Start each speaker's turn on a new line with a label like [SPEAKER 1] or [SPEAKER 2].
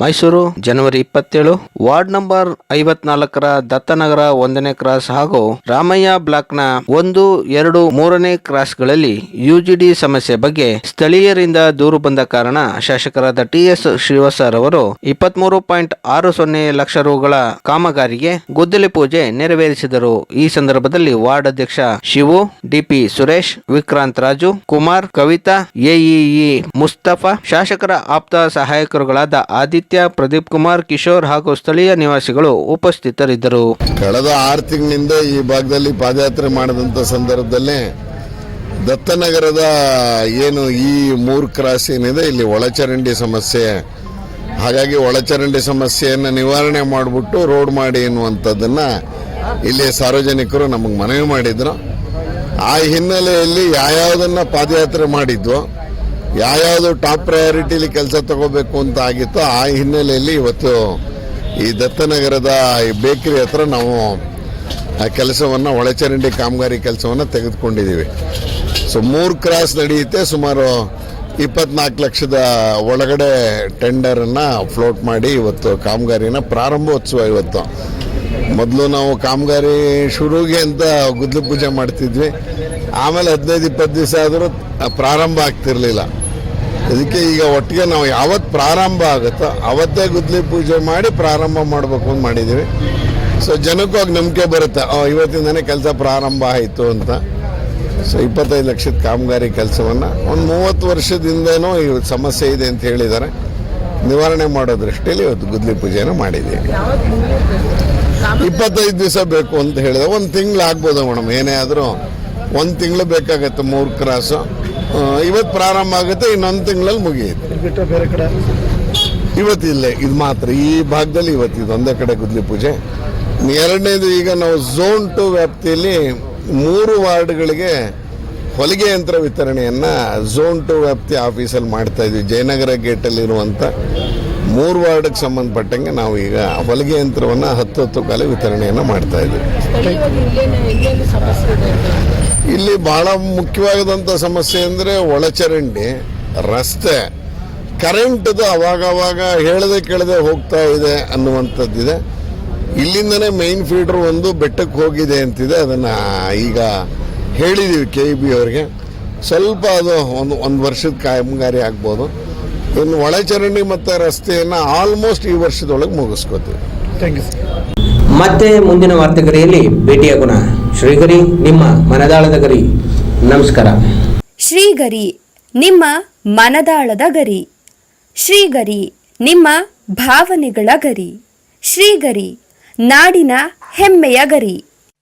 [SPEAKER 1] ಮೈಸೂರು, ಜನವರಿ ಇಪ್ಪತ್ತೇಳು. Ward number ಐವತ್ನಾಲ್ಕರ ದತ್ತನಗರ ಒಂದನೇ cross ಹಾಗೂ ರಾಮಯ್ಯ ಬ್ಲಾಕ್ನ ಒಂದು, ಎರಡು, ಮೂರನೇ ಕ್ರಾಸ್ಗಳಲ್ಲಿ ಯುಜಿಡಿ ಸಮಸ್ಯೆ ಬಗ್ಗೆ ಸ್ಥಳೀಯರಿಂದ ದೂರು ಬಂದ ಕಾರಣ ಶಾಸಕರಾದ ಟಿಎಸ್ ಶ್ರೀವಾಸರ್ ಅವರು ಇಪ್ಪತ್ಮೂರು ಪಾಯಿಂಟ್ ಆರು ಸೊನ್ನೆ ಲಕ್ಷ ರುಗಳ ಕಾಮಗಾರಿಗೆ ಗುದ್ದಲಿ ಪೂಜೆ ನೆರವೇರಿಸಿದರು. ಈ ಸಂದರ್ಭದಲ್ಲಿ ವಾರ್ಡ್ ಅಧ್ಯಕ್ಷ ಶಿವು ಡಿಪಿ ಸುರೇಶ್, ವಿಕ್ರಾಂತ್ ರಾಜು, ಕುಮಾರ್, ಕವಿತಾ, ಎಇಇ ಮುಸ್ತಫಾ, ಶಾಸಕರ ಆಪ್ತ ಸಹಾಯಕರುಗಳಾದ ಆದಿತ್ಯ ಪ್ರದೀಪ್ ಕುಮಾರ್, ಕಿಶೋರ್ ಹಾಗೂ ಸ್ಥಳೀಯ ನಿವಾಸಿಗಳು ಉಪಸ್ಥಿತರಿದ್ದರು.
[SPEAKER 2] ಕಳೆದ ಆರು ತಿಂಗಳಿಂದ ಈ ಭಾಗದಲ್ಲಿ ಪಾದಯಾತ್ರೆ ಮಾಡಿದಂಥ ಸಂದರ್ಭದಲ್ಲಿ ದತ್ತನಗರದ ಏನು ಈ ಮೂರು ಕ್ರಾಸ್ ಏನಿದೆ, ಇಲ್ಲಿ ಒಳಚರಂಡಿ ಸಮಸ್ಯೆ. ಹಾಗಾಗಿ ಒಳಚರಂಡಿ ಸಮಸ್ಯೆಯನ್ನು ನಿವಾರಣೆ ಮಾಡಿಬಿಟ್ಟು ರೋಡ್ ಮಾಡಿ ಎನ್ನುವಂಥದ್ದನ್ನು ಇಲ್ಲಿ ಸಾರ್ವಜನಿಕರು ನಮಗೆ ಮನವಿ ಮಾಡಿದ್ರು. ಆ ಹಿನ್ನೆಲೆಯಲ್ಲಿ ಯಾವ್ಯಾವುದನ್ನು ಪಾದಯಾತ್ರೆ ಮಾಡಿದ್ವು ಯಾವ್ಯಾವುದು ಟಾಪ್ ಪ್ರಯಾರಿಟಿಲಿ ಕೆಲಸ ತಗೋಬೇಕು ಅಂತ ಆಗಿತ್ತು ಆ ಹಿನ್ನೆಲೆಯಲ್ಲಿ ಇವತ್ತು ಈ ದತ್ತನಗರದ ಈ ಬೇಕರಿ ಹತ್ರ ನಾವು ಆ ಕೆಲಸವನ್ನು ಒಳಚರಂಡಿ ಕಾಮಗಾರಿ ಕೆಲಸವನ್ನು ತೆಗೆದುಕೊಂಡಿದ್ದೀವಿ. ಸೊ ಮೂರು ಕ್ರಾಸ್ ನಡೆಯುತ್ತೆ. ಸುಮಾರು ಇಪ್ಪತ್ನಾಲ್ಕು ಲಕ್ಷದ ಒಳಗಡೆ ಟೆಂಡರನ್ನು ಫ್ಲೋಟ್ ಮಾಡಿ ಇವತ್ತು ಕಾಮಗಾರಿನ ಪ್ರಾರಂಭೋತ್ಸವ ಇವತ್ತು. ಮೊದಲು ನಾವು ಕಾಮಗಾರಿ ಶುರುಗೆ ಅಂತ ಗುದ್ಲು ಪೂಜೆ ಮಾಡ್ತಿದ್ವಿ. ಆಮೇಲೆ ಹದಿನೈದು, ಇಪ್ಪತ್ತು ದಿವಸ ಆದರೂ ಪ್ರಾರಂಭ ಆಗ್ತಿರ್ಲಿಲ್ಲ. ಅದಕ್ಕೆ ಈಗ ಒಟ್ಟಿಗೆ ನಾವು ಯಾವತ್ತು ಪ್ರಾರಂಭ ಆಗುತ್ತೋ ಅವತ್ತೇ ಗುದ್ಲಿ ಪೂಜೆ ಮಾಡಿ ಪ್ರಾರಂಭ ಮಾಡಬೇಕು ಅಂತ ಮಾಡಿದ್ದೀವಿ. ಸೊ ಜನಕ್ಕೂ ಆಗ ನಂಬಿಕೆ ಬರುತ್ತೆ ಇವತ್ತಿಂದನೇ ಕೆಲಸ ಪ್ರಾರಂಭ ಆಯಿತು ಅಂತ. ಸೊ ಇಪ್ಪತ್ತೈದು ಲಕ್ಷದ ಕಾಮಗಾರಿ ಕೆಲಸವನ್ನು ಒಂದು ಮೂವತ್ತು ವರ್ಷದಿಂದನೂ ಈ ಸಮಸ್ಯೆ ಇದೆ ಅಂತ ಹೇಳಿದ್ದಾರೆ. ನಿವಾರಣೆ ಮಾಡೋ ದೃಷ್ಟಿಯಲ್ಲಿ ಇವತ್ತು ಗುದ್ಲಿ ಪೂಜೆಯನ್ನು ಮಾಡಿದ್ದೀವಿ. ಇಪ್ಪತ್ತೈದು ದಿವಸ ಬೇಕು ಅಂತ ಹೇಳಿದೆ. ಒಂದು ತಿಂಗಳು ಆಗ್ಬೋದು ಮೇಡಮ್, ಏನೇ ಆದರೂ. ಒಂದು ತಿಂಗಳು ಬೇಕಾಗತ್ತೆ ಮೂರು ಕ್ರಾಸು ಇವತ್ತು ಪ್ರಾರಂಭ ಆಗುತ್ತೆ ಇನ್ನೊಂದು ತಿಂಗಳಲ್ಲಿ ಮುಗಿಯುತ್ತೆ. ಇವತ್ತಿಲ್ಲೇ ಇದು ಮಾತ್ರ ಈ ಭಾಗದಲ್ಲಿ ಇವತ್ತು ಇದು ಒಂದೇ ಕಡೆ ಗುದ್ಲಿ ಪೂಜೆ. ಎರಡನೇದು ಈಗ ನಾವು ಝೋನ್ ಟು ವ್ಯಾಪ್ತಿಯಲ್ಲಿ ಮೂರು ವಾರ್ಡ್ಗಳಿಗೆ ಹೊಲಿಗೆ ಯಂತ್ರ ವಿತರಣೆಯನ್ನು ಝೋನ್ ಟು ವ್ಯಾಪ್ತಿ ಆಫೀಸಲ್ಲಿ ಮಾಡ್ತಾ ಇದ್ವಿ. ಜಯನಗರ ಗೇಟಲ್ಲಿರುವಂಥ ಮೂರು ವಾರ್ಡ್ಗೆ ಸಂಬಂಧಪಟ್ಟಂಗೆ ನಾವು ಈಗ ಹೊಲಿಗೆ ಯಂತ್ರವನ್ನು ಹತ್ತು ಹತ್ತು ಕಾಲ ವಿತರಣೆಯನ್ನು ಮಾಡ್ತಾ ಇದ್ವಿ. ಇಲ್ಲಿ ಬಹಳ ಮುಖ್ಯವಾದಂಥ ಸಮಸ್ಯೆ ಅಂದರೆ ಒಳಚರಂಡಿ ರಸ್ತೆ ಕರೆಂಟ್ದು ಅವಾಗ ಹೇಳದೆ ಕೇಳದೆ ಹೋಗ್ತಾ ಇದೆ ಅನ್ನುವಂಥದ್ದಿದೆ. ಇಲ್ಲಿಂದನೇ ಮೈನ್ ಫೀಡರ್ ಒಂದು ಬೆಟ್ಟಕ್ಕೆ ಹೋಗಿದೆ ಅಂತಿದೆ. ಅದನ್ನು ಈಗ ಹೇಳಿದ್ದೀವಿ ಕೆ ಇ ಬಿ ಅವರಿಗೆ. ಸ್ವಲ್ಪ ಅದು ಒಂದು ಒಂದು ವರ್ಷದ ಕಾಮಗಾರಿ ಆಗ್ಬೋದು. ಇನ್ನು ಒಳಚರಂಡಿ ಮತ್ತು ರಸ್ತೆಯನ್ನು ಆಲ್ಮೋಸ್ಟ್ ಈ ವರ್ಷದೊಳಗೆ ಮುಗಿಸ್ಕೋತೀವಿ.
[SPEAKER 3] ಮತ್ತೆ ಮುಂದಿನ ವಾರ್ತೆಗರಿಯಲ್ಲಿ ಭೇಟಿಯಾಗೋಣ ಶ್ರೀಗರಿ ನಿಮ್ಮ ಮನದಾಳದ ಗರಿ. ನಮಸ್ಕಾರ.
[SPEAKER 4] ಶ್ರೀಗರಿ ನಿಮ್ಮ ಮನದಾಳದ ಗರಿ. ಶ್ರೀಗರಿ ನಿಮ್ಮ ಭಾವನೆಗಳ ಗರಿ. ಶ್ರೀಗರಿ ನಾಡಿನ ಹೆಮ್ಮೆಯ ಗರಿ.